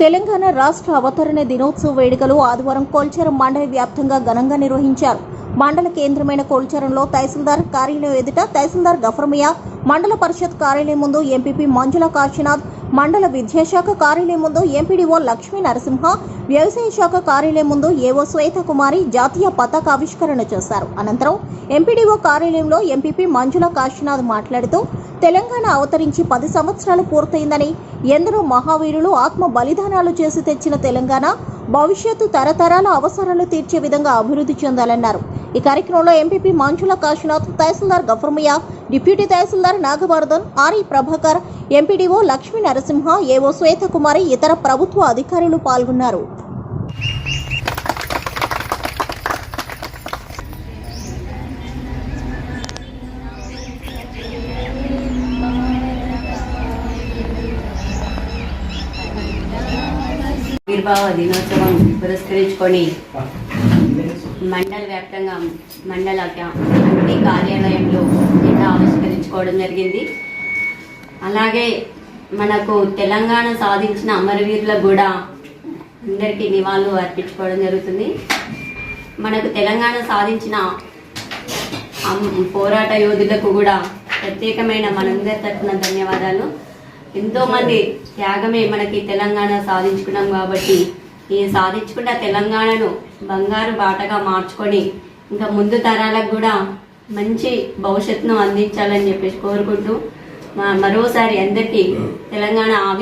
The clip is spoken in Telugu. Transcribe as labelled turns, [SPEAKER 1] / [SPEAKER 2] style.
[SPEAKER 1] తెలంగాణ రాష్ట్ర అవతరణ దినోత్సవ వేడుకలు ఆదివారం కోల్చారం మండల వ్యాప్తంగా ఘనంగా నిర్వహించారు. మండల కేంద్రమైన కోల్చారంలో తహసీల్దార్ కార్యాలయం ఎదుట తహసీల్దార్ గఫర్మియా మండల పరిషత్ కార్యాలయం ముందు ఎంపీపీ మంజుల కాశీనాథ్ మండల విద్యాశాఖ కార్యాలయం ముందు ఎంపీడీఓ లక్ష్మీ నరసింహ వ్యవసాయ శాఖ కార్యాలయం ముందు ఏవో శ్వేతకుమారి జాతీయ పతాక ఆవిష్కరణ చేశారు. అనంతరం ఎంపీడీఓ కార్యాలయంలో ఎంపీపీ మంజుల కాశీనాథ్ మాట్లాడుతూ తెలంగాణ అవతరించి పది సంవత్సరాలు పూర్తయిందని ఎందరో మహావీరులు ఆత్మ బలిదానాలు చేసి తెచ్చిన తెలంగాణ భవిష్యత్తు తరతరాల అవసరాలు తీర్చే విధంగా అభివృద్ధి చెందాలన్నారు. ఈ కార్యక్రమంలో ఎంపీపీ మంజుల కాశీనాథ్ తహసీల్దార్ గఫర్మయ్య డిప్యూటీ తహసీల్దార్ Nagavardhan RE Prabhakar MPDO Lakshmi Narasimha AO Swethakumari ఇతర ప్రభుత్వ అధికారులు పాల్గొన్నారు.
[SPEAKER 2] ఆవిర్భావ దినోత్సవం పురస్కరించుకొని మండల వ్యాప్తంగా మండల క్యా- అన్ని కార్యాలయంలో జెండా ఆవిష్కరించుకోవడం జరిగింది. అలాగే మనకు తెలంగాణ సాధించిన అమరవీరులకు కూడా అందరికీ నివాళులు అర్పించుకోవడం జరుగుతుంది. మనకు తెలంగాణ సాధించిన పోరాట యోధులకు కూడా ప్రత్యేకమైన మనందరి తరఫున ధన్యవాదాలు. ఎంతో మంది త్యాగమే మనకి తెలంగాణ సాధించుకున్నాం కాబట్టి ఈ సాధించుకున్న తెలంగాణను బంగారు బాటగా మార్చుకొని ఇంకా ముందు తరాలకు కూడా మంచి భవిష్యత్తును అందించాలని చెప్పేసి కోరుకుంటూ మరోసారి అందరికీ తెలంగాణ ఆవి